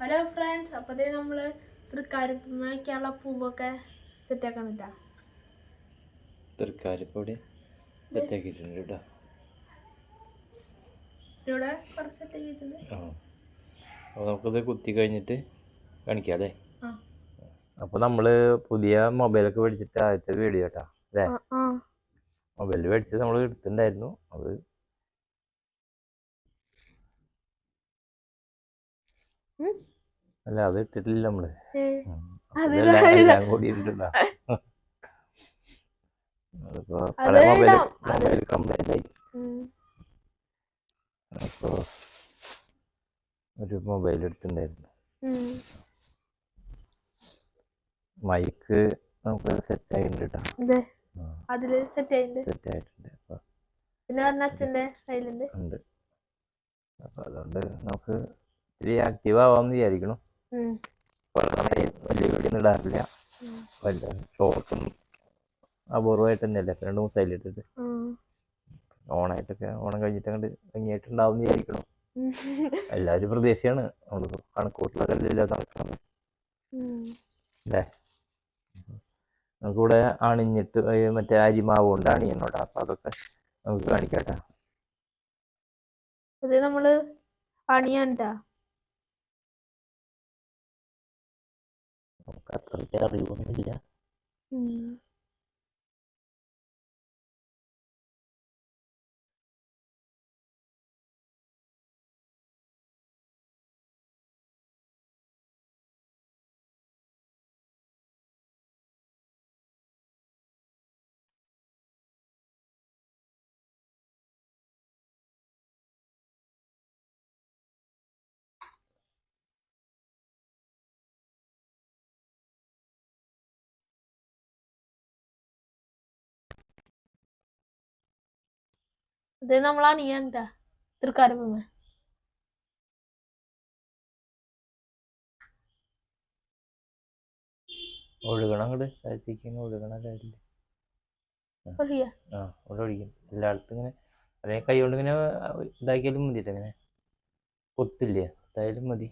Hello friends അപ്പോഴത്തേ നമ്മൾ തൃക്കാരിപ്പുമ്മയ്ക്കുള്ള പൂവൊക്കെ സെറ്റാക്കണില്ല തൃക്കാരിപ്പൊടി സെറ്റാക്കിയിട്ടുണ്ട് കേട്ടോ. ഇവിടെ കുറച്ച് സെറ്റാക്കിയിട്ടുണ്ട് അപ്പോൾ നമുക്കത് കുത്തി കഴിഞ്ഞിട്ട് കാണിക്കാം അല്ലേ? അപ്പോൾ നമ്മൾ പുതിയ മൊബൈലൊക്കെ മേടിച്ചിട്ട് ആദ്യത്തെ വീഡിയോ കേട്ടോ അല്ലേ? മൊബൈൽ മേടിച്ച് നമ്മൾ എടുത്തിട്ടുണ്ടായിരുന്നു. അത് ഉം. അല്ല അത് ഇട്ടിട്ടില്ല നമ്മൾ. എല്ലാം കൂടി ഇട്ടിട്ടുണ്ടാ മൊബൈൽ കംപ്ലൈന്റ് ആയി. ഒരു മൊബൈൽ എടുത്തിട്ടുണ്ടായിരുന്നു. മൈക്ക് നമുക്ക് സെറ്റ് ആയിട്ടുണ്ട് അതിൽ സെറ്റ് സെറ്റ് ആയിട്ടുണ്ട്. പിന്നെ പറഞ്ഞ അച്ഛന്റെ കയ്യിലുണ്ട്. ഉണ്ട്. അതുകൊണ്ട് നമുക്ക് ഇത്തിരി ആക്റ്റീവ് ആവാന്ന് വിചാരിക്കണം ഇടാറില്ല. വല്ല ഷോർട്ടും അപൂർവമായിട്ട് തന്നെയല്ലേ. രണ്ടു മൂന്ന് ഇട്ടിട്ട്. ഓണായിട്ടൊക്കെ ഓണം കഴിഞ്ഞിട്ട് അങ്ങോട്ട് ഭംഗിയായിട്ടുണ്ടാവും വിചാരിക്കണം. എല്ലാവരും പ്രതീക്ഷയാണ്. നമ്മൾ കണക്കൂട്ടിലൊക്കെ നടക്കുന്നത്. ഉം. അല്ലേ? നമുക്കിവിടെ അണിഞ്ഞിട്ട് മറ്റേ അരിമാവ് കൊണ്ട് അണിയണോട്ടോ അപ്പൊ അതൊക്കെ നമുക്ക് കാണിക്കാട്ടാ. ഇത് നമ്മൾ അണിയാണ്ടാ? tempat kerja liburnya gitu ya hmm. ഇത് നമ്മൾ അണിയാണ്ടാ തൃക്കാരിപ്പുമ്മ ഒഴുകണം അങ്ങോട്ട് താഴ്ത്തേക്ക് ഒഴുകണ കാര്യമില്ല ആ. അവിടെ ഒഴിക്കും എല്ലായിടത്തും ഇങ്ങനെ അതേ കൈ കൊണ്ട് ഇങ്ങനെ ഇതാക്കിയാലും മതി ഇങ്ങനെ. കൊത്തില്ലേ? അതായാലും മതി.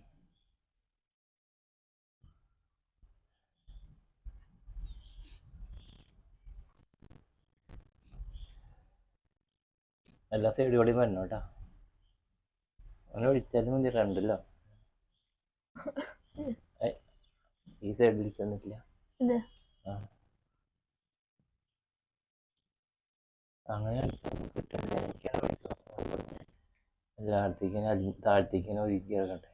എല്ലാ സൈഡും കൂടെയും വരണം കേട്ടാ. അങ്ങനെ വിളിച്ചാലും മതി രണ്ടല്ലോ ഈ വന്നിട്ടില്ല ഇത്. അങ്ങനെ കിട്ടുന്നില്ല എനിക്കാണ് എല്ലായിടത്തേക്കും താഴത്തേക്കും ഒഴുകി ഇറങ്ങട്ടെ.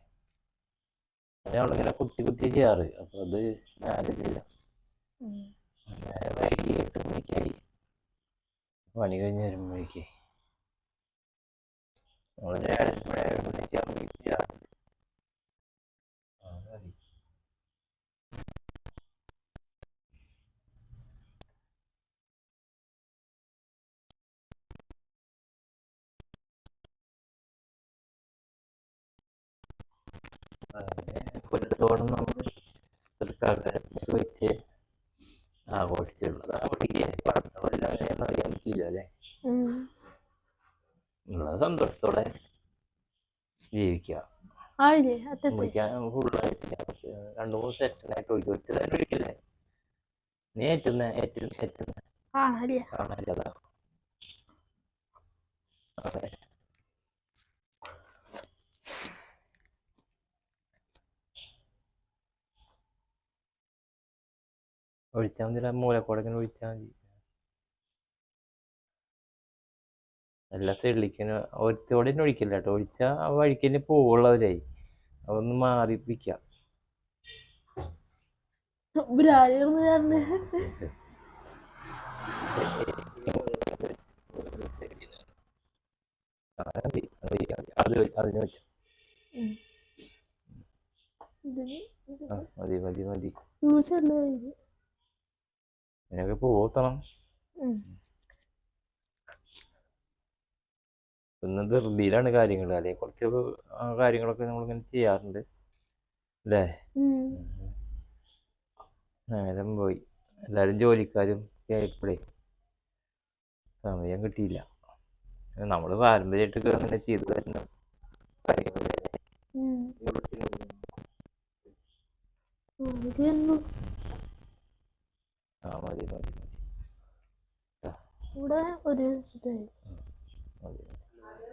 ഞങ്ങളിങ്ങനെ കുത്തി കുത്തി ചെയ്യാറ്. അപ്പൊ അത് ഞാനില്ല വൈകി എട്ട് മണിക്കായി. പണി കഴിഞ്ഞ് വരുമ്പോഴേക്ക്. ആ മതി അങ്ങനെ കൊല്ലത്തോളം നമ്മൾ തൃക്കാക്കരത്തിൽ വെച്ച് ആഘോഷിച്ചുള്ളത് അവിടെ ഫുള്ളായിട്ടില്ല പക്ഷേ രണ്ട് മൂന്ന് സെറ്റിനായിട്ട് ഒഴിക്കും ഒറ്റതായിട്ട് ഒഴിക്കല്ലേ നീ ഏറ്റുന്ന ഏറ്റവും ഏറ്റുന്ന. കാണാല്ലേ? കാണാനില്ലതാ അതെ. ഒഴിച്ചാൽ മതി മൂലക്കോടെ ഇങ്ങനെ ഒഴിച്ചാൽ മതി. എല്ലാ തെളിക്കണ ഒരുത്തോടെ തന്നെ ഒഴിക്കില്ല കേട്ടോ. ഒഴിച്ചാൽ ആ വഴിക്ക് തന്നെ പോവുള്ളവരായി അതൊന്ന് മാറിപ്പിക്കാം. അതിന് വെച്ചു. മതി മതി മതി. യൂസ് ഉണ്ട് നിനക്ക് പോത്തണം ഉം. ഇന്ന് ധൃതിയിലാണ് കാര്യങ്ങൾ. അല്ലെങ്കിൽ കുറച്ച് കാര്യങ്ങളൊക്കെ നമ്മൾ ഇങ്ങനെ ചെയ്യാറുണ്ട്. അല്ലേ. നേരം പോയി. എല്ലാവരും ജോലിക്കാരും ആയപ്പോഴേ സമയം കിട്ടിയില്ല. നമ്മൾ പാരമ്പര്യമായിട്ട് അങ്ങനെ ചെയ്തു വരുന്ന കാര്യങ്ങൾ ഉം. ഇത് ആ മതി മതി മതി. ഇവിടെ ഒരു മതി.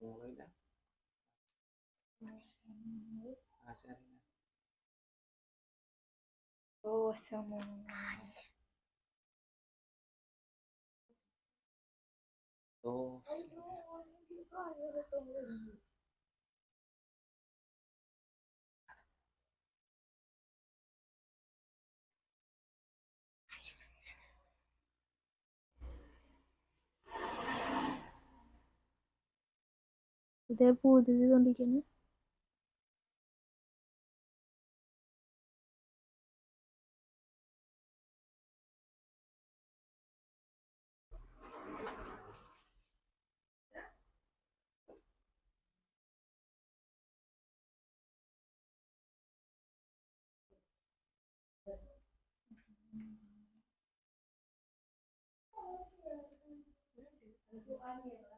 Okay lang. Asa rin na. Oo, sa mga. Oo. Ay, no. Hindi ഇനിയുണ്ട് അടിപൊളി അപ്പൊ ദേ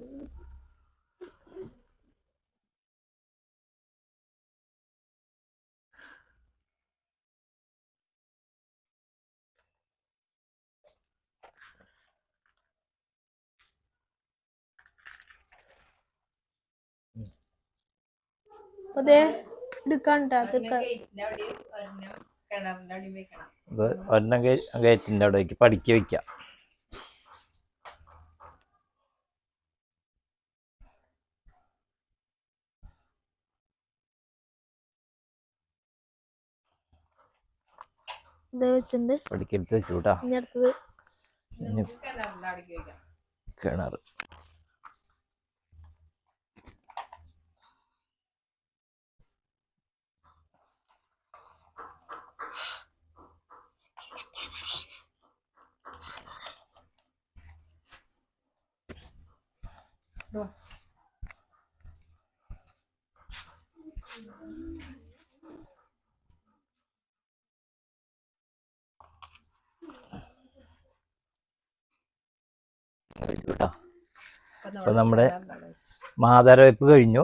തീർക്കാൻ ഇത് ഒരെണ്ണം ഗേറ്റിന്റെ അവിടെ പഠിക്കെടുത്ത് വെച്ചു കേട്ടാ കിണർ അപ്പൊ നമ്മുടെ മാതാരവയ്പ്പ് കഴിഞ്ഞു.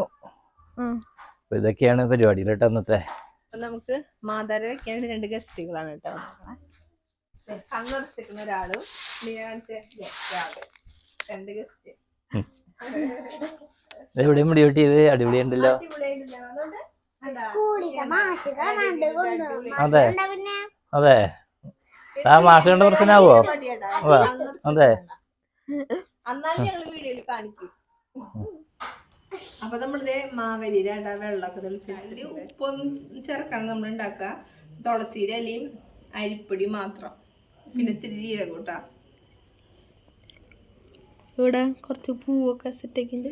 അപ്പൊ ഇതൊക്കെയാണ് പരിപാടി കേട്ടോ അന്നത്തെ. അപ്പൊ നമുക്ക് മാതാര വെക്കാൻ രണ്ട് ഗസ്റ്റുകളാണ് കേട്ടോ. കണ്ണടച്ചിരിക്കുന്ന ഒരാളും രണ്ട് ഗസ്റ്റ്. എവിടെയും മുടി വെട്ടിയത് അതെ. അതെ. ആ മാഷ് കണ്ട പ്രശ്നമാവോ അതെ. അന്നാലും ഞങ്ങൾ വീഡിയോയിൽ കാണിക്കും അപ്പൊ നമ്മളിത് രണ്ടാ വെള്ളമൊക്കെ തെളിച്ചിട്ട് ഉപ്പൊന്നും ചേർക്കണം നമ്മൾ ഉണ്ടാക്കുക തുളസിയുടെ അലിയും അരിപ്പൊടി മാത്രം. പിന്നെ ഇത്തിരി ജീരകൂട്ട കൂട്ടാ ഇവിടെ കുറച്ച് പൂവൊക്കെ സെറ്റാക്കിണ്ട്